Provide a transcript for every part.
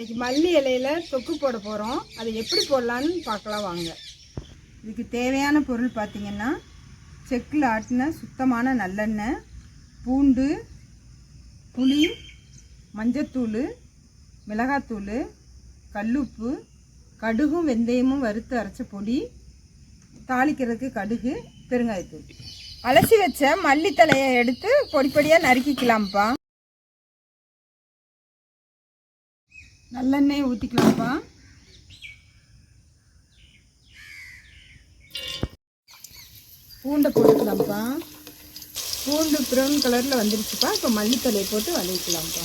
இன்றைக்கி மல்லி இலையில தொக்கு போட போகிறோம் அதை எப்படி போடலான்னு பார்க்கலாம் வாங்க. இதுக்கு தேவையான பொருள் பார்த்திங்கன்னா செக்கில் ஆட்டின சுத்தமான நல்லெண்ணெய் பூண்டு புளி மஞ்சத்தூள் மிளகாத்தூள் கல்லுப்பு கடுகும் வெந்தயமும் வறுத்து அரைச்ச பொடி தாளிக்கிறதுக்கு கடுகு பெருங்காயத்தூள். அலசி வச்ச மல்லித்தலையை எடுத்து பொடி பொடியாக நறுக்கிக்கலாம்ப்பா. நல்லெண்ணெயை ஊற்றிக்கலாம்ப்பா பூண்டை போட்டுக்கலாம்ப்பா. பூண்டு ப்ரௌன் கலரில் வந்துருச்சுப்பா. இப்போ மல்லித்தலையை போட்டு வதக்கலாம்ப்பா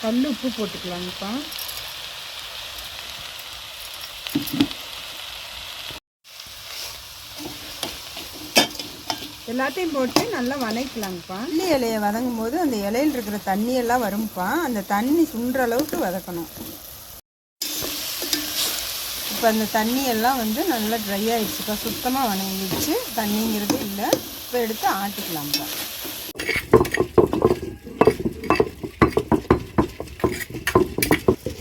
கல் உப்பு போட்டுக்கலாங்கப்பா எல்லாத்தையும் போட்டு நல்லா வதக்கலாங்கப்பா. மல்லி இலையை வதங்கும் போது அந்த இலையில் இருக்கிற தண்ணியெல்லாம் வரும்ப்பா. அந்த தண்ணி சுன்ற அளவுக்கு வதக்கணும். இப்போ அந்த தண்ணியெல்லாம் வந்து நல்லா ட்ரை ஆகிடுச்சுப்பா சுத்தமாக வணங்கிடுச்சு. தண்ணிங்கிறது இல்லை. இப்போ எடுத்து ஆட்டிக்கலாம்ப்பா.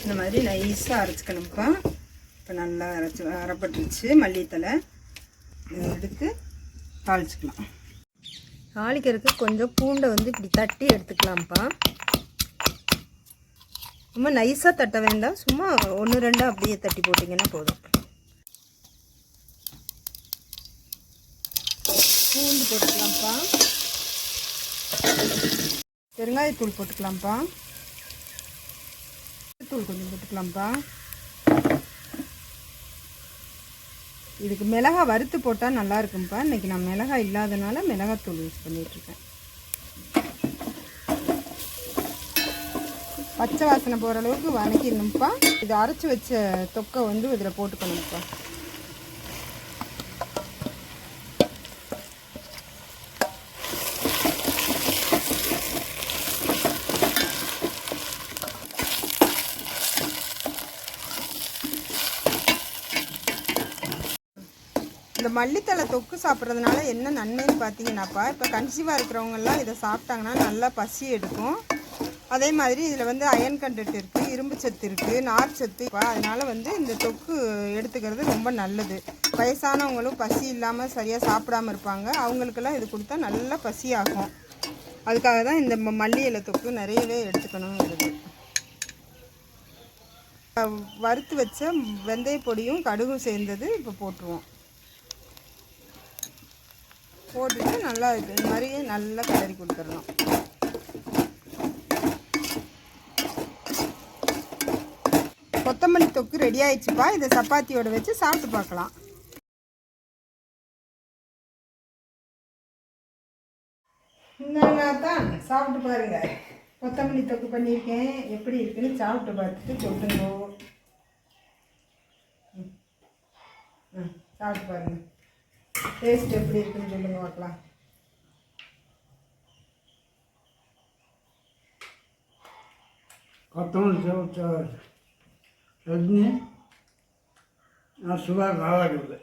இந்த மாதிரி நைஸாக அரைச்சிக்கணும்ப்பா. இப்போ நல்லா அரைச்சி அரைப்பட்டுருச்சு. மல்லித்தலை எடுத்து தாளிச்சிக்கலாம். தாளிக்கிறதுக்கு கொஞ்சம் பூண்டை வந்து இப்படி தட்டி எடுத்துக்கலாம்ப்பா. ரொம்ப நைஸாக தட்ட வேண்டாம். சும்மா ஒன்று ரெண்டாக அப்படியே தட்டி போட்டிங்கன்னா போதும். பூண்டு போட்டுக்கலாம்ப்பா. பெருங்காயத்தூள் போட்டுக்கலாம்ப்பா. தூள் கொஞ்சம் போட்டுக்கலாம்ப்பா. இதுக்கு மிளகா வறுத்து போட்டால் நல்லா இருக்கும்ப்பா இன்னைக்கு நான் மிளகா இல்லாதனால மிளகாத்தூள் யூஸ் பண்ணிகிட்ருக்கேன் பச்சை வாசனை போகிற அளவுக்கு வதக்கிடணும்ப்பா இது அரைச்சி வச்ச தொக்கை வந்து இதில் போட்டுக்கணும்ப்பா இந்த மல்லித்தலை தொக்கு சாப்பிட்றதுனால என்ன நன்மைன்னு பார்த்தீங்கன்னாப்பா இப்போ கன்சீவாக இருக்கிறவங்கெல்லாம் இதை சாப்பிட்டாங்கன்னா நல்லா பசி எடுக்கும். அதே மாதிரி இதில் வந்து அயன் கண்டென்ட் இருக்குது இரும்பு சத்து இருக்குது நார் சத்து இப்போ அதனால் வந்து இந்த தொக்கு எடுத்துக்கிறது ரொம்ப நல்லது. வயசானவங்களும் பசி இல்லாமல் சரியாக சாப்பிடாம இருப்பாங்க. அவங்களுக்கெல்லாம் இது கொடுத்தா நல்லா பசி ஆகும் அதுக்காக தான் இந்த ம- மல்லி இலை தொக்கு நிறையவே எடுத்துக்கணுங்கிறது. வறுத்து வச்ச வெந்தய பொடியும் கடுகும் சேர்ந்தது இப்போ போட்டுருவோம். போட்டுட்டு நல்லா இது இந்த மாதிரி நல்லா கிளறி கொடுத்துடணும். கொத்தமல்லி தொக்கு ரெடி ஆயிடுச்சுப்பா. இதை சப்பாத்தியோட வச்சு சாப்பிட்டு பார்க்கலாம். தான் சாப்பிட்டு பாருங்க. கொத்தமல்லி தொக்கு பண்ணியிருக்கேன். எப்படி இருக்குன்னு சாப்பிட்டு பார்த்துட்டு சொல்லுங்க ம். ம் சாப்பிட்டு பாருங்க. டேஸ்ட் எப்படி இருக்குன்னு சொல்லுங்க பார்க்கலாம். கொத்தமல்லி சமைச்ச சட்னி நான் சுகர் நல்லா இருக்குது.